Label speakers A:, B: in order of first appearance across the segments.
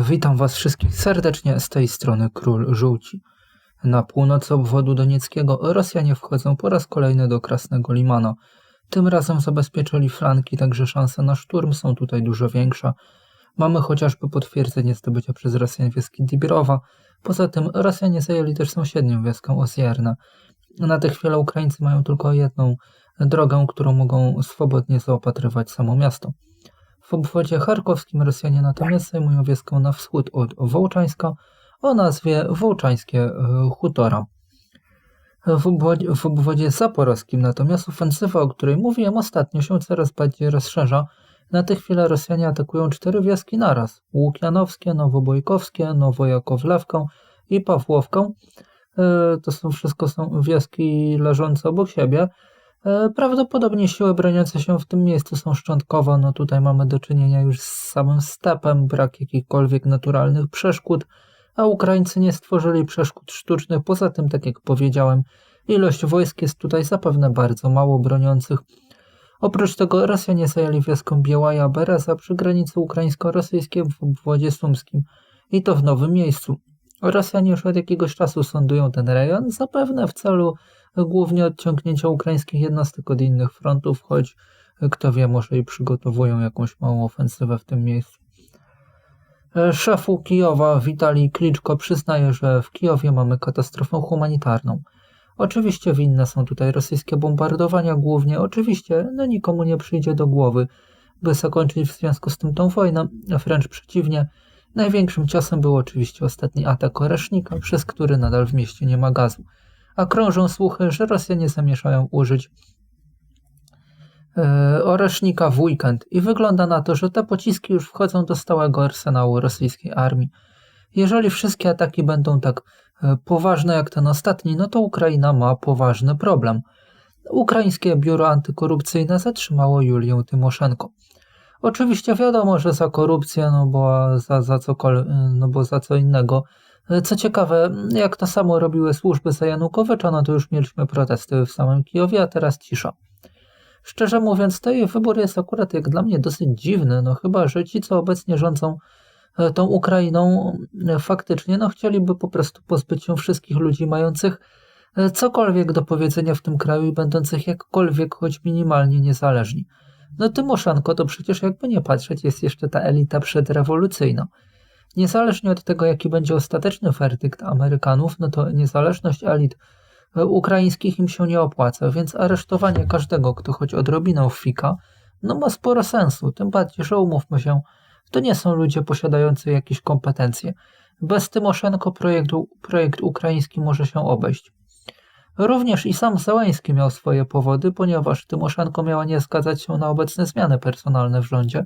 A: Witam Was wszystkich serdecznie z tej strony Król Żółci. Na północ obwodu donieckiego Rosjanie wchodzą po raz kolejny do Krasnego Limana. Tym razem zabezpieczyli flanki, także szanse na szturm są tutaj dużo większe. Mamy chociażby potwierdzenie zdobycia przez Rosjan wioski Dibirowa. Poza tym Rosjanie zajęli też sąsiednią wioskę Osierna. Na tę chwilę Ukraińcy mają tylko jedną drogę, którą mogą swobodnie zaopatrywać samo miasto. W obwodzie charkowskim Rosjanie natomiast zajmują wioskę na wschód od Wołczańska o nazwie Wołczańskie e, Hutora. W obwodzie, w obwodzie zaporowskim natomiast ofensywa, o której mówiłem ostatnio, się coraz bardziej rozszerza. Na tę chwilę Rosjanie atakują cztery wioski naraz. Łukianowskie, Nowobojkowskie, Nowojakowlewkę i Pawłowkę. E, to są wszystko są wioski leżące obok siebie. E, prawdopodobnie siły broniące się w tym miejscu są szczątkowo. No tutaj mamy do czynienia już z samym stepem, brak jakichkolwiek naturalnych przeszkód, a Ukraińcy nie stworzyli przeszkód sztucznych. Poza tym, tak jak powiedziałem, ilość wojsk jest tutaj zapewne bardzo mało broniących. Oprócz tego Rosjanie zajęli wioskę Białaja Bereza przy granicy ukraińsko-rosyjskiej w obwodzie sumskim i to w nowym miejscu. Rosjanie już od jakiegoś czasu sądują ten rejon, zapewne w celu głównie odciągnięcia ukraińskich jednostek od innych frontów, choć kto wie, może i przygotowują jakąś małą ofensywę w tym miejscu. Szefu Kijowa Witalij Kliczko przyznaje, że w Kijowie mamy katastrofę humanitarną. Oczywiście winne są tutaj rosyjskie bombardowania głównie, oczywiście no nikomu nie przyjdzie do głowy, by zakończyć w związku z tym tą wojnę, wręcz przeciwnie. Największym ciosem był oczywiście ostatni atak Oresznika, przez który nadal w mieście nie ma gazu a krążą słuchy, że Rosjanie zamierzają użyć e, oresznika w weekend i wygląda na to, że te pociski już wchodzą do stałego arsenału rosyjskiej armii. Jeżeli wszystkie ataki będą tak e, poważne jak ten ostatni, no to Ukraina ma poważny problem. Ukraińskie biuro antykorupcyjne zatrzymało Julię Tymoszenko. Oczywiście wiadomo, że za korupcję, no bo za, za cokolwiek, no bo za co innego co ciekawe, jak to samo robiły służby za Janukowycza, no to już mieliśmy protesty w samym Kijowie, a teraz cisza. Szczerze mówiąc, ten wybór jest akurat jak dla mnie dosyć dziwny, no chyba, że ci, co obecnie rządzą e, tą Ukrainą, e, faktycznie no chcieliby po prostu pozbyć się wszystkich ludzi mających e, cokolwiek do powiedzenia w tym kraju i będących jakkolwiek, choć minimalnie niezależni. No Tymoszenko to przecież jakby nie patrzeć, jest jeszcze ta elita przedrewolucyjna. Niezależnie od tego, jaki będzie ostateczny werdykt Amerykanów, no to niezależność elit e, ukraińskich im się nie opłaca, więc aresztowanie każdego, kto choć odrobinę fika, no ma sporo sensu, tym bardziej, że umówmy się, to nie są ludzie posiadający jakieś kompetencje. Bez Tymoszenko projekt, projekt ukraiński może się obejść. Również i sam Załęski miał swoje powody, ponieważ Tymoszenko miała nie zgadzać się na obecne zmiany personalne w rządzie,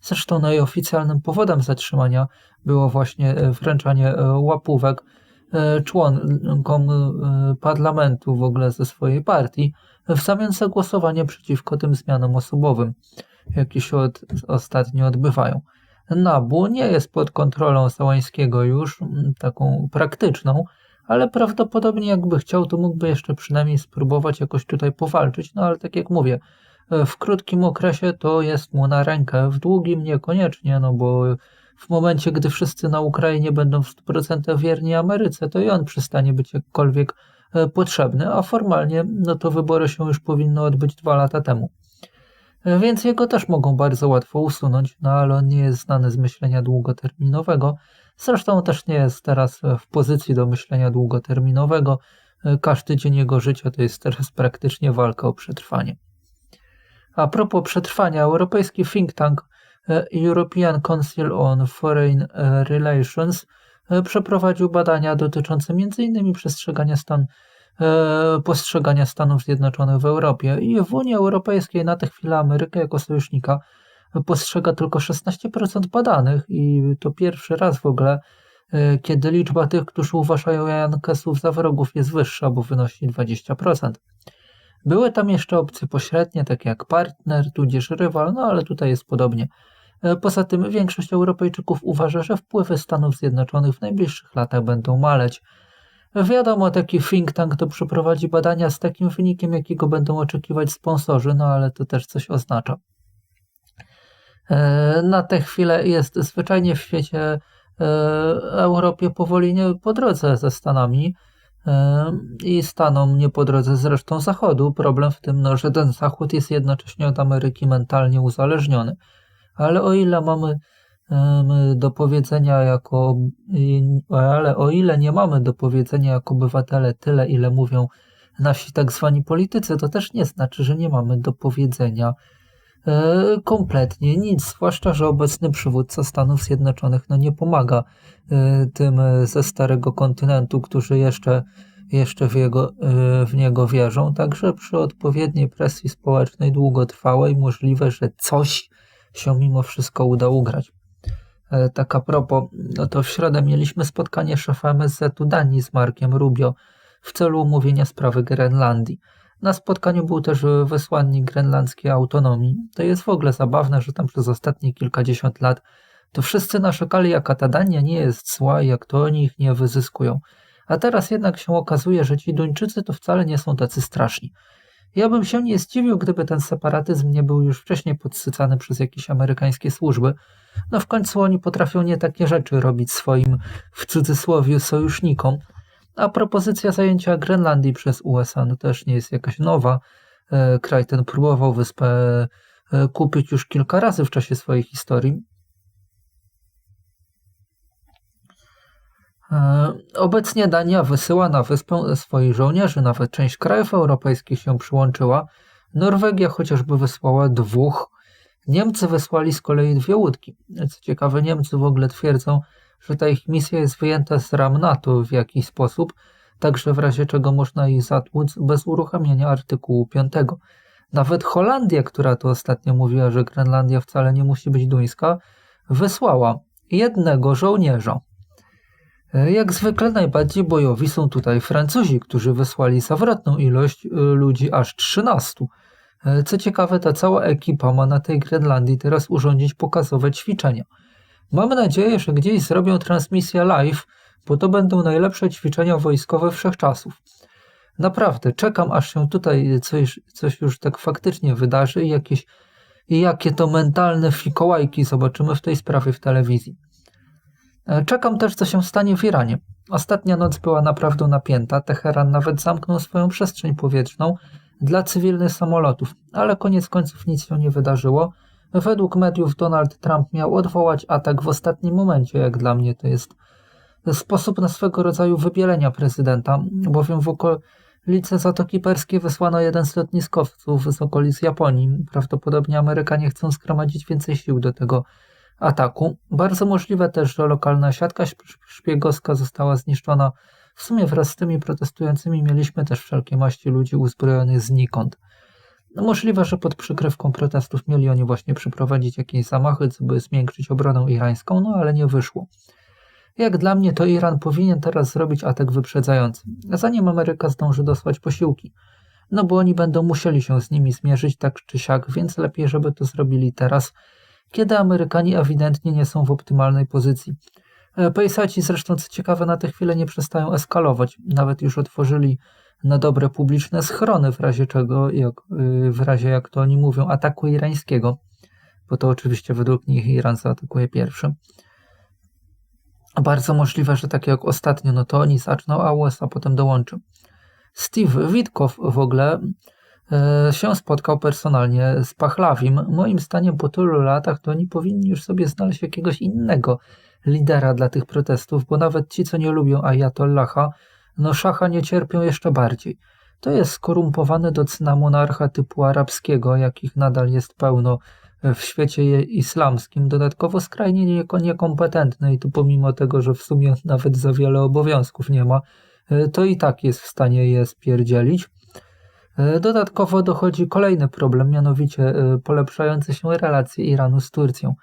A: Zresztą najoficjalnym powodem zatrzymania było właśnie e, wręczanie e, łapówek e, członkom parlamentu w ogóle ze swojej partii w zamian za głosowanie przeciwko tym zmianom osobowym, jakie się od, ostatnio odbywają. Nabu nie jest pod kontrolą Sałańskiego już, taką praktyczną, ale prawdopodobnie jakby chciał, to mógłby jeszcze przynajmniej spróbować jakoś tutaj powalczyć, no ale tak jak mówię, w krótkim okresie to jest mu na rękę, w długim niekoniecznie, no bo w momencie, gdy wszyscy na Ukrainie będą w 100% wierni Ameryce, to i on przestanie być jakkolwiek e, potrzebny, a formalnie no to wybory się już powinny odbyć dwa lata temu. E, więc jego też mogą bardzo łatwo usunąć, no ale on nie jest znany z myślenia długoterminowego. Zresztą też nie jest teraz w pozycji do myślenia długoterminowego. E, każdy dzień jego życia to jest teraz praktycznie walka o przetrwanie. A propos przetrwania, europejski think tank e, European Council on Foreign e, Relations e, przeprowadził badania dotyczące m.in. przestrzegania stan, postrzegania Stanów Zjednoczonych w Europie i w Unii Europejskiej na tę chwilę Amerykę jako sojusznika postrzega tylko 16% badanych i to pierwszy raz w ogóle, kiedy liczba tych, którzy uważają Jankesów za wrogów jest wyższa, bo wynosi 20%. Były tam jeszcze opcje pośrednie, takie jak partner, tudzież rywal, no ale tutaj jest podobnie. E, poza tym większość Europejczyków uważa, że wpływy Stanów Zjednoczonych w najbliższych latach będą maleć. Wiadomo, taki think tank to przeprowadzi badania z takim wynikiem, jakiego będą oczekiwać sponsorzy, no ale to też coś oznacza. E, na tę chwilę jest zwyczajnie w świecie Europie powoli nie po drodze ze Stanami i staną nie po drodze z resztą Zachodu. Problem w tym, no, że ten Zachód jest jednocześnie od Ameryki mentalnie uzależniony. Ale o ile mamy do powiedzenia jako, ale o ile nie mamy do powiedzenia jako obywatele tyle, ile mówią nasi tak zwani politycy, to też nie znaczy, że nie mamy do powiedzenia kompletnie nic, zwłaszcza, że obecny przywódca Stanów Zjednoczonych no nie pomaga e, tym ze starego kontynentu, którzy jeszcze, jeszcze w, jego, e, w niego wierzą, także przy odpowiedniej presji społecznej długotrwałej możliwe, że coś się mimo wszystko uda ugrać. Tak a propos, no to w środę mieliśmy spotkanie szefa MSZ-u Danii z Markiem Rubio, w celu omówienia sprawy Grenlandii. Na spotkaniu był też wysłannik grenlandzkiej autonomii. To jest w ogóle zabawne, że tam przez ostatnie kilkadziesiąt lat to wszyscy narzekali, jaka ta Dania nie jest zła i jak to oni ich nie wyzyskują. A teraz jednak się okazuje, że ci Duńczycy to wcale nie są tacy straszni. Ja bym się nie zdziwił, gdyby ten separatyzm nie był już wcześniej podsycany przez jakieś amerykańskie służby. No w końcu oni potrafią nie takie rzeczy robić swoim, w cudzysłowie, sojusznikom, a propozycja zajęcia Grenlandii przez USA no też nie jest jakaś nowa. E, kraj ten próbował wyspę e, kupić już kilka razy w czasie swojej historii. E, obecnie Dania wysyła na wyspę swoich żołnierzy, nawet część krajów europejskich się przyłączyła. Norwegia chociażby wysłała dwóch. Niemcy wysłali z kolei dwie łódki. Co ciekawe, Niemcy w ogóle twierdzą, że ta ich misja jest wyjęta z ram NATO w jakiś sposób, także w razie czego można ich zatłuc bez uruchomienia artykułu 5. Nawet Holandia, która to ostatnio mówiła, że Grenlandia wcale nie musi być duńska, wysłała jednego żołnierza. Jak zwykle najbardziej bojowi są tutaj Francuzi, którzy wysłali zawrotną ilość y, ludzi, aż 13. Co ciekawe, ta cała ekipa ma na tej Grenlandii teraz urządzić pokazowe ćwiczenia – Mamy nadzieję, że gdzieś zrobią transmisję live, bo to będą najlepsze ćwiczenia wojskowe wszechczasów. Naprawdę, czekam aż się tutaj coś, coś już tak faktycznie wydarzy i jakieś i jakie to mentalne fikołajki zobaczymy w tej sprawie w telewizji. E, czekam też, co się stanie w Iranie. Ostatnia noc była naprawdę napięta. Teheran nawet zamknął swoją przestrzeń powietrzną dla cywilnych samolotów, ale koniec końców nic się nie wydarzyło. Według mediów Donald Trump miał odwołać atak w ostatnim momencie, jak dla mnie to jest sposób na swego rodzaju wybielenia prezydenta, bowiem w okolice Zatoki Perskiej wysłano jeden z lotniskowców z okolic Japonii. Prawdopodobnie Amerykanie chcą zgromadzić więcej sił do tego ataku. Bardzo możliwe też, że lokalna siatka szpiegowska została zniszczona. W sumie wraz z tymi protestującymi mieliśmy też wszelkie maści ludzi uzbrojonych znikąd. No możliwe, że pod przykrywką protestów mieli oni właśnie przeprowadzić jakieś zamachy, by zmiękczyć obronę irańską, no ale nie wyszło. Jak dla mnie, to Iran powinien teraz zrobić atak wyprzedzający, zanim Ameryka zdąży dosłać posiłki. No bo oni będą musieli się z nimi zmierzyć tak czy siak, więc lepiej, żeby to zrobili teraz, kiedy Amerykanie ewidentnie nie są w optymalnej pozycji. E, Pejsaci zresztą, co ciekawe, na tę chwilę nie przestają eskalować. Nawet już otworzyli na dobre publiczne schrony, w razie czego, jak, y, w razie jak to oni mówią, ataku irańskiego, bo to oczywiście według nich Iran zaatakuje pierwszy. Bardzo możliwe, że tak jak ostatnio, no to oni zaczną, a USA potem dołączy. Steve Witkow w ogóle e, się spotkał personalnie z Pachlawim. Moim zdaniem po tylu latach to oni powinni już sobie znaleźć jakiegoś innego lidera dla tych protestów, bo nawet ci, co nie lubią Ayatollaha, no szacha nie cierpią jeszcze bardziej. To jest skorumpowany do cna monarcha typu arabskiego, jakich nadal jest pełno w świecie islamskim, dodatkowo skrajnie niekompetentny i tu pomimo tego, że w sumie nawet za wiele obowiązków nie ma, e, to i tak jest w stanie je spierdzielić. E, dodatkowo dochodzi kolejny problem, mianowicie e, polepszające się relacje Iranu z Turcją.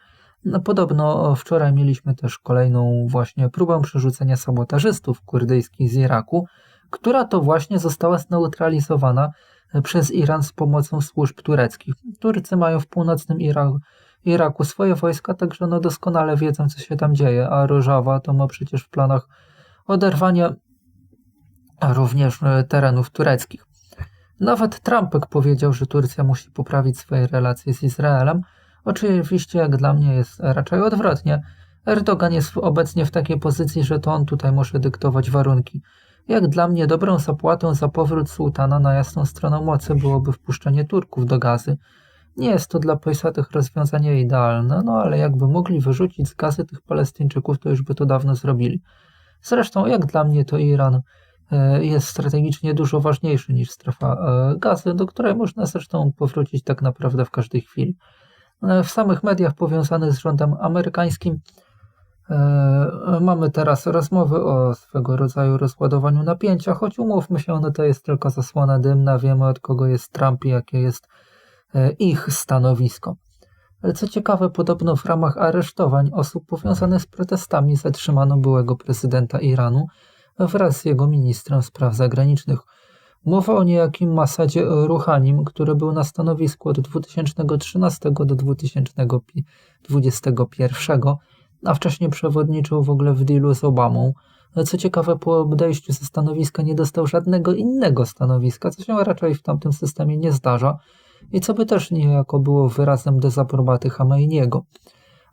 A: No, podobno wczoraj mieliśmy też kolejną właśnie próbę przerzucenia sabotażystów kurdyjskich z Iraku, która to właśnie została zneutralizowana przez Iran z pomocą służb tureckich. Turcy mają w północnym Iraku, Iraku swoje wojska, także no doskonale wiedzą, co się tam dzieje, a Rożawa to ma przecież w planach oderwania również e, terenów tureckich. Nawet Trumpek powiedział, że Turcja musi poprawić swoje relacje z Izraelem, Oczywiście, jak dla mnie, jest raczej odwrotnie. Erdogan jest obecnie w takiej pozycji, że to on tutaj może dyktować warunki. Jak dla mnie dobrą zapłatą za powrót sułtana na jasną stronę mocy byłoby wpuszczenie Turków do gazy. Nie jest to dla pojsatych rozwiązanie idealne, no ale jakby mogli wyrzucić z gazy tych Palestyńczyków, to już by to dawno zrobili. Zresztą, jak dla mnie, to Iran e, jest strategicznie dużo ważniejszy niż strefa e, gazy, do której można zresztą powrócić tak naprawdę w każdej chwili. E, w samych mediach powiązanych z rządem amerykańskim mamy teraz rozmowy o swego rodzaju rozładowaniu napięcia, choć umówmy się, no to jest tylko zasłona dymna, wiemy od kogo jest Trump i jakie jest ich stanowisko. Co ciekawe, podobno w ramach aresztowań osób powiązanych z protestami zatrzymano byłego prezydenta Iranu wraz z jego ministrem spraw zagranicznych. Mowa o niejakim Masadzie Ruhanim, który był na stanowisku od 2013 do 2021, a wcześniej przewodniczył w ogóle w dealu z Obamą. Co ciekawe, po odejściu ze stanowiska nie dostał żadnego innego stanowiska, co się raczej w tamtym systemie nie zdarza i co by też niejako było wyrazem dezaprobaty Hamainiego.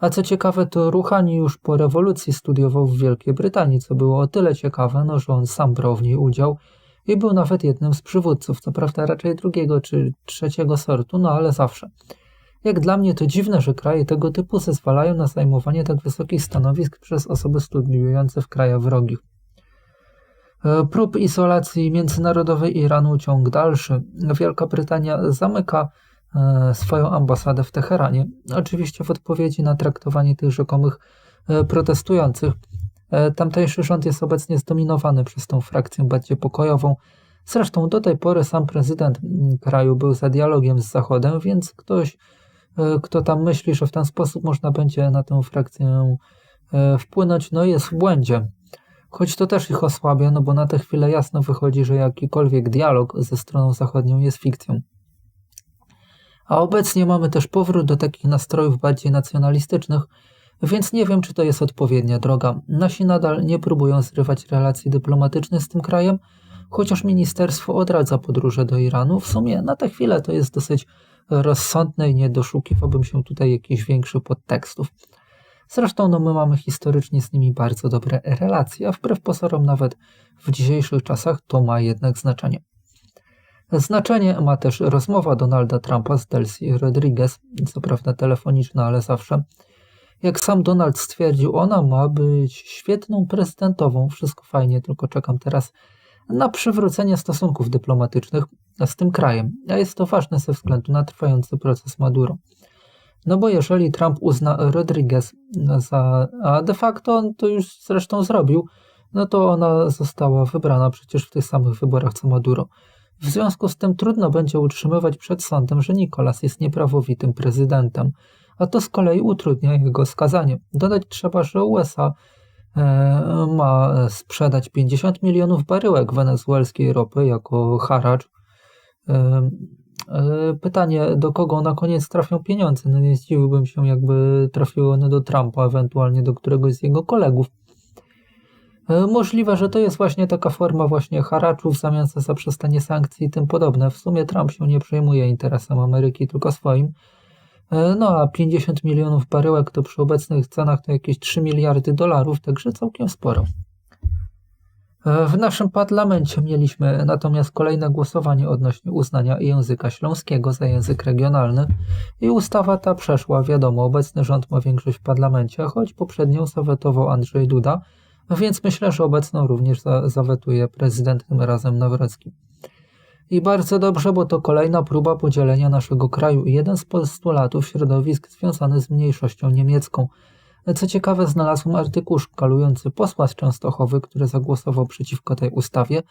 A: A co ciekawe, to Ruchani już po rewolucji studiował w Wielkiej Brytanii, co było o tyle ciekawe, no, że on sam brał w niej udział i był nawet jednym z przywódców, co prawda raczej drugiego czy trzeciego sortu, no ale zawsze. Jak dla mnie to dziwne, że kraje tego typu zezwalają na zajmowanie tak wysokich stanowisk przez osoby studiujące w krajach wrogich. E, prób izolacji międzynarodowej Iranu ciąg dalszy. Wielka Brytania zamyka e, swoją ambasadę w Teheranie, oczywiście w odpowiedzi na traktowanie tych rzekomych e, protestujących. Tamtejszy rząd jest obecnie zdominowany przez tą frakcję bardziej pokojową. Zresztą do tej pory sam prezydent kraju był za dialogiem z Zachodem, więc ktoś, kto tam myśli, że w ten sposób można będzie na tę frakcję wpłynąć, no jest w błędzie. Choć to też ich osłabia, no bo na tę chwilę jasno wychodzi, że jakikolwiek dialog ze stroną zachodnią jest fikcją. A obecnie mamy też powrót do takich nastrojów bardziej nacjonalistycznych, więc nie wiem, czy to jest odpowiednia droga. Nasi nadal nie próbują zrywać relacji dyplomatycznych z tym krajem, chociaż ministerstwo odradza podróże do Iranu. W sumie na tę chwilę to jest dosyć rozsądne i nie doszukiwałbym się tutaj jakichś większych podtekstów. Zresztą no, my mamy historycznie z nimi bardzo dobre relacje, a wbrew pozorom nawet w dzisiejszych czasach to ma jednak znaczenie. Znaczenie ma też rozmowa Donalda Trumpa z Delcy Rodriguez, co prawda telefoniczna, ale zawsze. Jak sam Donald stwierdził, ona ma być świetną prezydentową, wszystko fajnie, tylko czekam teraz na przywrócenie stosunków dyplomatycznych z tym krajem, a jest to ważne ze względu na trwający proces Maduro. No bo jeżeli Trump uzna Rodriguez za, a de facto on to już zresztą zrobił, no to ona została wybrana przecież w tych samych wyborach co Maduro. W związku z tym trudno będzie utrzymywać przed sądem, że Nicolas jest nieprawowitym prezydentem, a to z kolei utrudnia jego skazanie. Dodać trzeba, że USA e, ma sprzedać 50 milionów baryłek wenezuelskiej ropy jako haracz. E, E, pytanie, do kogo na koniec trafią pieniądze? No nie zdziwiłbym się, jakby trafiły one do Trumpa, ewentualnie do któregoś z jego kolegów. Możliwe, że to jest właśnie taka forma właśnie haraczu w zamian za zaprzestanie sankcji i tym podobne. W sumie Trump się nie przejmuje interesem Ameryki, tylko swoim. E, no a 50 milionów baryłek to przy obecnych cenach to jakieś 3 miliardy dolarów, także całkiem sporo. W naszym parlamencie mieliśmy natomiast kolejne głosowanie odnośnie uznania języka śląskiego za język regionalny i ustawa ta przeszła. Wiadomo, obecny rząd ma większość w parlamencie, choć poprzednią zawetował Andrzej Duda, więc myślę, że obecną również za zawetuje prezydent tym razem Nawrocki. I bardzo dobrze, bo to kolejna próba podzielenia naszego kraju i jeden z postulatów środowisk związany z mniejszością niemiecką – co ciekawe, znalazłem artykuł szkalujący posła z Częstochowy, który zagłosował przeciwko tej ustawie,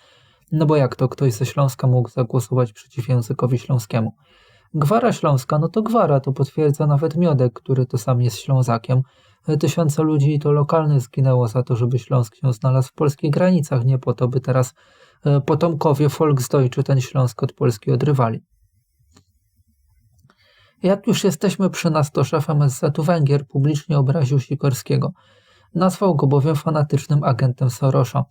A: no bo jak to ktoś ze Śląska mógł zagłosować przeciw językowi śląskiemu? Gwara śląska, no to gwara, to potwierdza nawet Miodek, który to sam jest Ślązakiem. Tysiące ludzi to lokalnych zginęło za to, żeby Śląsk się znalazł w polskich granicach, nie po to, by teraz potomkowie Volksdeutsche ten Śląsk od Polski odrywali. Jak już jesteśmy przy nas, to szef MSZ-u Węgier publicznie obraził Sikorskiego. Nazwał go bowiem fanatycznym agentem Sorosza.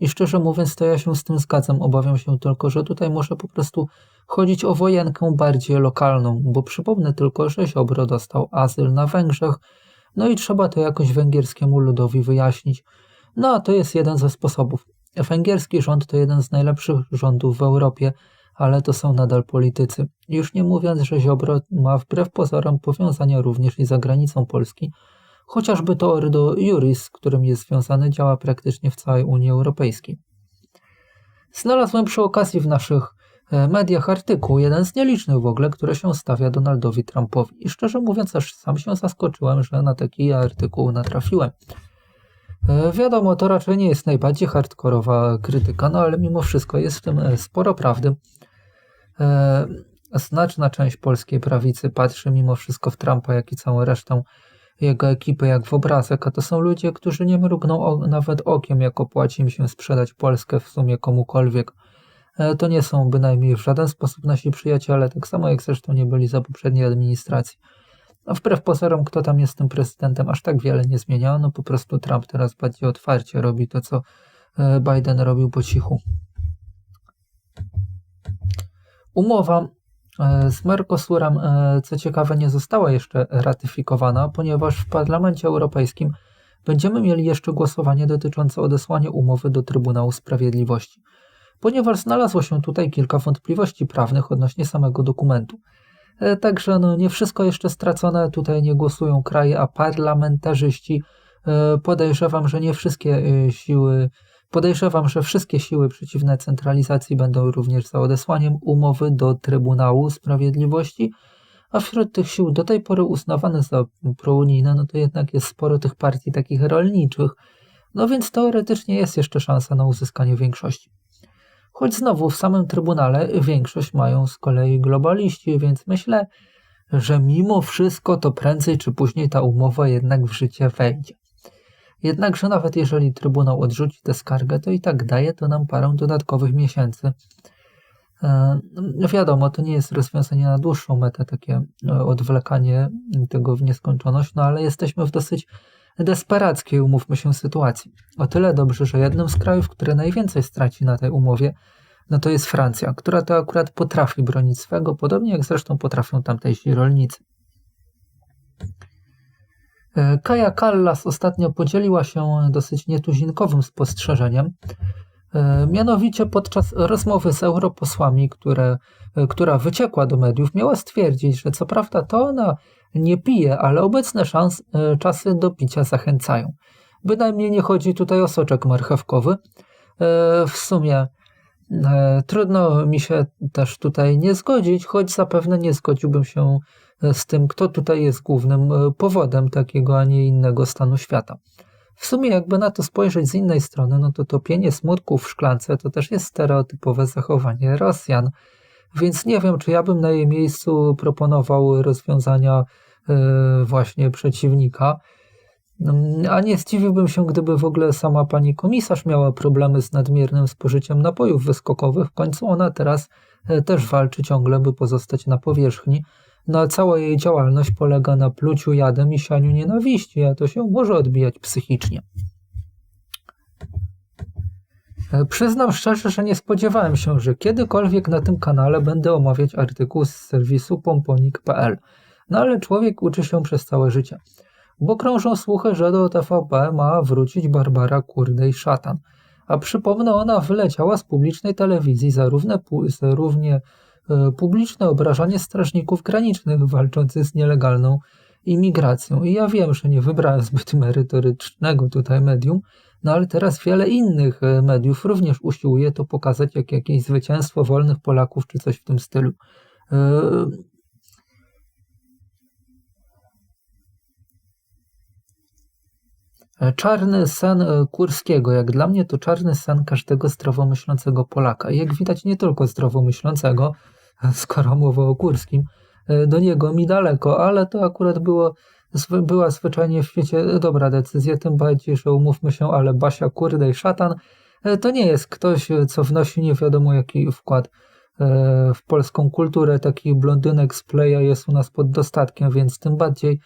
A: I szczerze mówiąc, to ja się z tym zgadzam. Obawiam się tylko, że tutaj może po prostu chodzić o wojenkę bardziej lokalną, bo przypomnę tylko, że Ziobro dostał azyl na Węgrzech, No i trzeba to jakoś węgierskiemu ludowi wyjaśnić. No a to jest jeden ze sposobów. Węgierski rząd to jeden z najlepszych rządów w Europie, ale to są nadal politycy. Już nie mówiąc, że Ziobro ma wbrew pozorom powiązania również i za granicą Polski, chociażby to Ordo Juris, z którym jest związany, działa praktycznie w całej Unii Europejskiej. Znalazłem przy okazji w naszych e, mediach artykuł, jeden z nielicznych w ogóle, który się stawia Donaldowi Trumpowi. I szczerze mówiąc, aż sam się zaskoczyłem, że na taki artykuł natrafiłem. E, wiadomo, to raczej nie jest najbardziej hardkorowa krytyka, no ale mimo wszystko jest w tym e, sporo prawdy. Znaczna część polskiej prawicy patrzy mimo wszystko w Trumpa, jak i całą resztę jego ekipy jak w obrazek, a to są ludzie, którzy nie mrugną nawet okiem, jak opłaci im się sprzedać Polskę w sumie komukolwiek. E, to nie są bynajmniej w żaden sposób nasi przyjaciele, tak samo jak zresztą nie byli za poprzedniej administracji. A wbrew pozorom, kto tam jest tym prezydentem, aż tak wiele nie zmienia. No po prostu Trump teraz bardziej otwarcie robi to, co e, Biden robił po cichu. Umowa E, z Mercosurem, e, co ciekawe, nie została jeszcze ratyfikowana, ponieważ w Parlamencie Europejskim będziemy mieli jeszcze głosowanie dotyczące odesłania umowy do Trybunału Sprawiedliwości, ponieważ znalazło się tutaj kilka wątpliwości prawnych odnośnie samego dokumentu. E, także no, nie wszystko jeszcze stracone, tutaj nie głosują kraje, a parlamentarzyści. Podejrzewam, że nie wszystkie siły Podejrzewam, że wszystkie siły przeciwne centralizacji będą również za odesłaniem umowy do Trybunału Sprawiedliwości, a wśród tych sił do tej pory uznawane za prounijne, no to jednak jest sporo tych partii takich rolniczych, no więc teoretycznie jest jeszcze szansa na uzyskanie większości. Choć znowu w samym Trybunale większość mają z kolei globaliści, więc myślę, że mimo wszystko to prędzej czy później ta umowa jednak w życie wejdzie. Jednakże nawet jeżeli Trybunał odrzuci tę skargę, to i tak daje to nam parę dodatkowych miesięcy. E, wiadomo, to nie jest rozwiązanie na dłuższą metę, takie e, odwlekanie tego w nieskończoność, no ale jesteśmy w dosyć desperackiej, umówmy się, sytuacji. O tyle dobrze, że jednym z krajów, które najwięcej straci na tej umowie, no to jest Francja, która to akurat potrafi bronić swego, podobnie jak zresztą potrafią tamtejsi rolnicy. E, Kaja Kallas ostatnio podzieliła się dosyć nietuzinkowym spostrzeżeniem. E, mianowicie podczas rozmowy z europosłami, które, e, która wyciekła do mediów, miała stwierdzić, że co prawda to ona nie pije, ale obecne szans, czasy do picia zachęcają. Bynajmniej nie chodzi tutaj o soczek marchewkowy. W sumie trudno mi się też tutaj nie zgodzić, choć zapewne nie zgodziłbym się z tym, kto tutaj jest głównym e, powodem takiego, a nie innego stanu świata. W sumie, jakby na to spojrzeć z innej strony, no to topienie smutku w szklance to też jest stereotypowe zachowanie Rosjan. Więc nie wiem, czy ja bym na jej miejscu proponował rozwiązania właśnie przeciwnika. Mm, a nie zdziwiłbym się, gdyby w ogóle sama pani komisarz miała problemy z nadmiernym spożyciem napojów wyskokowych. W końcu ona teraz e, też walczy ciągle, by pozostać na powierzchni. No a cała jej działalność polega na pluciu jadem i sianiu nienawiści, a to się może odbijać psychicznie. E, przyznam szczerze, że nie spodziewałem się, że kiedykolwiek na tym kanale będę omawiać artykuł z serwisu pomponik.pl. No ale człowiek uczy się przez całe życie. Bo krążą słuchy, że do TVP ma wrócić Barbara Kurdej Szatan. A przypomnę, ona wyleciała z publicznej telewizji zarówno, zarówno E, publiczne obrażanie strażników granicznych walczących z nielegalną imigracją. I ja wiem, że nie wybrałem zbyt merytorycznego tutaj medium, no ale teraz wiele innych e, mediów również usiłuje to pokazać jak jakieś zwycięstwo wolnych Polaków czy coś w tym stylu. Czarny sen Kurskiego, jak dla mnie to czarny sen każdego zdrowomyślącego Polaka. I jak widać nie tylko zdrowomyślącego, skoro mowa o Kurskim, e, do niego mi daleko, ale to akurat było, była zwyczajnie w świecie dobra decyzja, tym bardziej, że umówmy się, ale Basia, kurde i szatan e, to nie jest ktoś, co wnosi nie wiadomo jaki wkład e, w polską kulturę. Takich blondynek z playa jest u nas pod dostatkiem, więc tym bardziej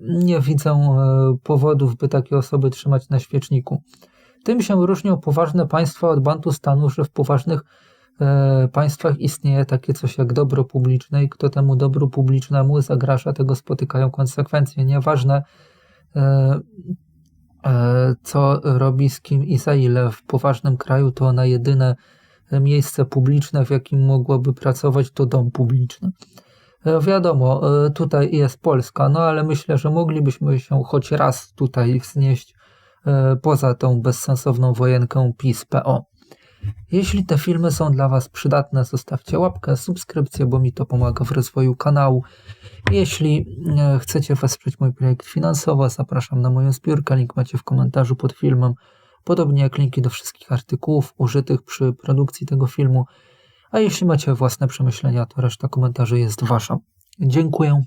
A: nie widzę powodów, by takie osoby trzymać na świeczniku. Tym się różnią poważne państwa od Bantustanu, że w poważnych e, państwach istnieje takie coś jak dobro publiczne i kto temu dobru publicznemu zagraża, tego spotykają konsekwencje. Nieważne, e, e, co robi, z kim i za ile. W poważnym kraju to na jedyne miejsce publiczne, w jakim mogłoby pracować, to dom publiczny. E, wiadomo, e, tutaj jest Polska, no ale myślę, że moglibyśmy się choć raz tutaj wznieść e, poza tą bezsensowną wojenkę PiS-PO. Jeśli te filmy są dla Was przydatne, zostawcie łapkę, subskrypcję, bo mi to pomaga w rozwoju kanału. Jeśli chcecie wesprzeć mój projekt finansowo, zapraszam na moją zbiórkę, link macie w komentarzu pod filmem, podobnie jak linki do wszystkich artykułów użytych przy produkcji tego filmu. A jeśli macie własne przemyślenia, to reszta komentarzy jest wasza. Dziękuję.